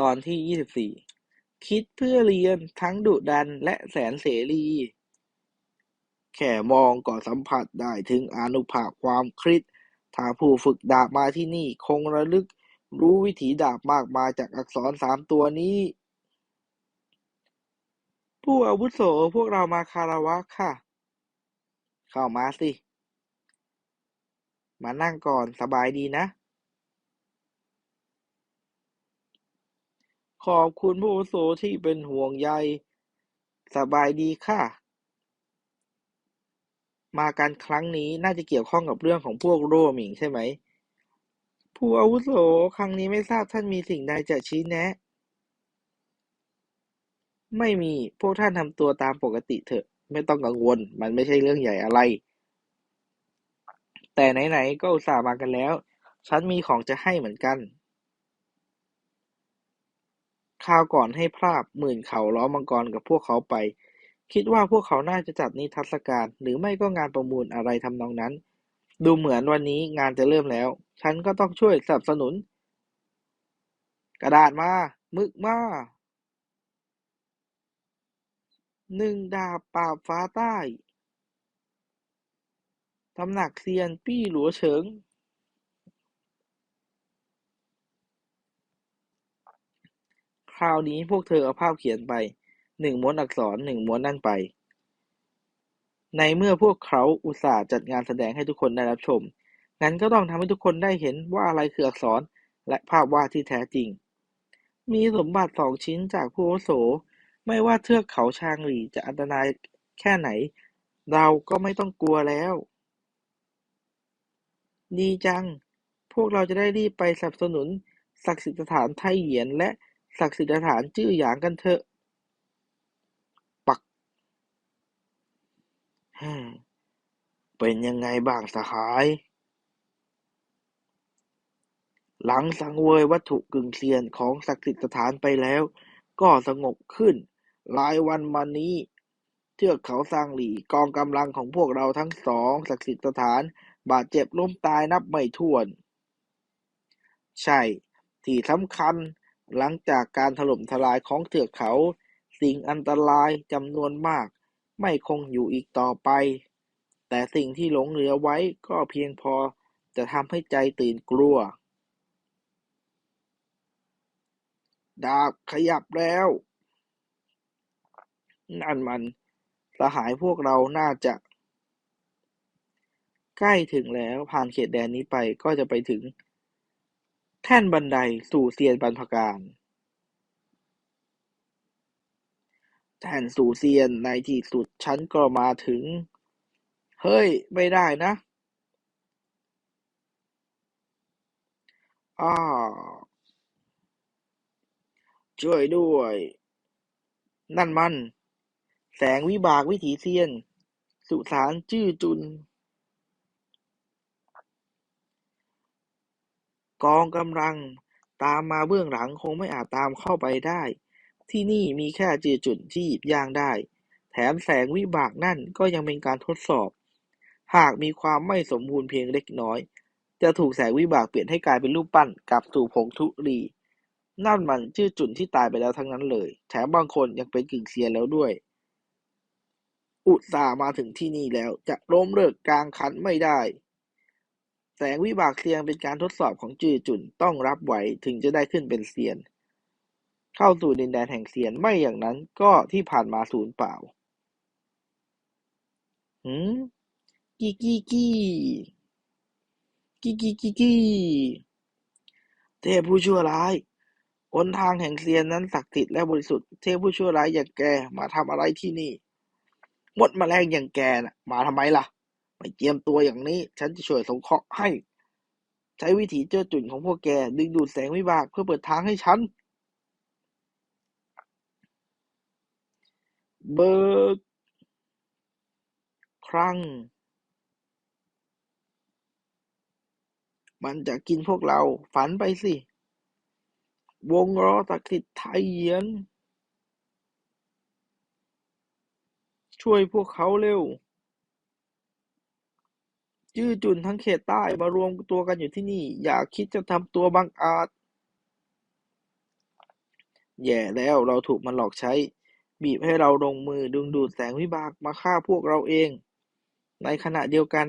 ตอนที่ยี่สิบสี่ คิดเพื่อเรียนทั้งดุดันและแสนเสรี แค่มองก็สัมผัสได้ถึงอนุภาพความคิดถ้าผู้ฝึกดาบมาที่นี่คงระลึกรู้วิถีดาบมากมายจากอักษรสามตัวนี้ ผู้อาวุโสพวกเรามาคารวะค่ะ เข้ามาสิ มานั่งก่อนสบายดีนะ ขอบคุณผู้อาวุโสที่เป็นห่วงใย สบายดีค่ะ มากันครั้งนี้น่าจะเกี่ยวข้องกับเรื่องของพวกโรมิงใช่ไหม ผู้อาวุโสครั้งนี้ไม่ทราบท่านมีสิ่งใดจะชี้แนะ ไม่มี พวกท่านทำตัวตามปกติเถอะ ไม่ต้องกังวล มันไม่ใช่เรื่องใหญ่อะไร แต่ไหนๆก็อุตส่าห์มากันแล้ว ฉันมีของจะให้เหมือนกัน คราวก่อนให้พราบหมื่นเขาล้อมังกรกับพวกเขาไป คิดว่าพวกเขาน่าจะจัดนิทรรศการ หรือไม่ก็งานประมูลอะไรทำนองนั้น ดูเหมือนวันนี้งานจะเริ่มแล้ว ฉันก็ต้องช่วยสนับสนุน กระดาษมา มึกมาหนึ่งดาบปราบฟ้าใต้ ตำหนักเซียนปี้หลัวเฉิง ราวนี้พวกเธอเอาภาพเขียนไปหนึ่งม้วนอักษรหนึ่งม้วนนั่นไป ในเมื่อพวกเขาอุตส่าห์จัดงานแสดงให้ทุกคนได้รับชม งั้นก็ต้องทำให้ทุกคนได้เห็นว่าอะไรคืออักษรและภาพวาดที่แท้จริง มีสมบัติสองชิ้นจากผู้วุโส ไม่ว่าเทือกเขาชางหลีจะอันตรายแค่ไหน เราก็ไม่ต้องกลัวแล้ว ดีจัง พวกเราจะได้รีบไปสนับสนุนศักดิ์สิทธิสถานไทเหยียนและ ศักดิ์สิทธิสถานจื้อหยางกันเถอะ ปักฮ่าเป็นยังไงบ้างสหาย หลังสังเวยวัตถุกึ่งเซียนของศักดิ์สิทธิสถานไปแล้ว ก็สงบขึ้น หลายวันมานี้เทือกเขาซางหลี่กองกำลังของพวกเราทั้งสองศักดิ์สิทธิสถาน บาดเจ็บล้มตายนับไม่ถ้วน ใช่ ที่สำคัญ หลังจากการถล่มทลายของเทือกเขา สิ่งอันตรายจำนวนมาก ไม่คงอยู่อีกต่อไป แต่สิ่งที่หลงเหลือไว้ก็เพียงพอจะทำให้ใจตื่นกลัว ดาบขยับแล้ว นั่นมันสหายพวกเราน่าจะ ใกล้ถึงแล้วผ่านเขตแดนนี้ไปก็จะไปถึง แท่นบันไดสู่เซียนบรรพการแท่นสู่เซียน ในที่สุดฉันก็มาถึง เฮ้ย ไม่ได้นะ อ้า ช่วยด้วย นั่นมัน แสงวิบากวิถีเซียน สุสานจื้อจุน กองกำลังตามมาเบื้องหลังคงไม่อาจตามเข้าไปได้ ที่นี่มีแค่จื้อจุนที่หยิบย่างได้ แถมแสงวิบากนั่นก็ยังเป็นการทดสอบ หากมีความไม่สมบูรณ์เพียงเล็กน้อย จะถูกแสงวิบากเปลี่ยนให้กลายเป็นรูปปั้นกลับสู่ผงธุลีนั่นมันจื้อจุนที่ตายไปแล้วทั้งนั้นเลย แถมบางคนยังเป็นกึ่งเซียนแล้วด้วย อุตส่าห์มาถึงที่นี่แล้วจะล้มเลิกกลางคันไม่ได้ แสงวิบากเซียนเป็นการทดสอบของจื้อจุนต้องรับไหวถึงจะได้ขึ้นเป็นเซียน เข้าสู่ดินแดนแห่งเซียน ไม่อย่างนั้นก็ที่ผ่านมาสูญเปล่า หืมกี้กี้กี้กี้กี้กี้กี้เทพผู้ชั่วร้ายหนทางแห่งเซียนนั้นศักดิ์สิทธิ์และบริสุทธิ์ เทพผู้ชั่วร้ายอย่างแกมาทำอะไรที่นี่หมดแมลงอย่างแกน่ะ มาทำไมล่ะ ไม่เจียมตัวอย่างนี้ ฉันจะช่วยสงเคราะห์ให้ ใช้วิถีเจ้าจุ่นของพวกแก ดึงดูดแสงวิบากเพื่อเปิดทางให้ฉัน เบิกครั้ง มันจะกินพวกเรา ฝันไปสิ วงล้อศักดิ์สิทธิ์ไทเยียนช่วยพวกเขาเร็ว จื้อจุ่นทั้งเขตใต้มารวมตัวกันอยู่ที่นี่ อย่าคิดจะทำตัวบังอาจ แย่แล้วเราถูกมันหลอกใช้ บีบให้เราลงมือดึงดูดแสงวิบากมาฆ่าพวกเราเอง ในขณะเดียวกัน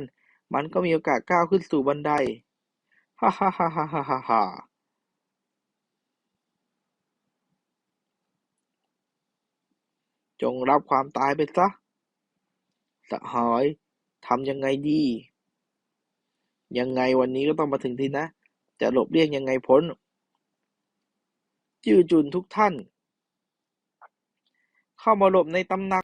มันก็มีโอกาสก้าวขึ้นสู่บันได ฮ่าฮ่าฮ่าฮ่าฮ่าฮ่าฮ่าจงรับความตายไปซะสหายทำยังไงดี ยังไงวันนี้ก็ต้องมาถึงที่นะ จะหลบเลี่ยงยังไงพ้น จื้อจุนทุกท่าน เข้ามาหลบในตำหนัก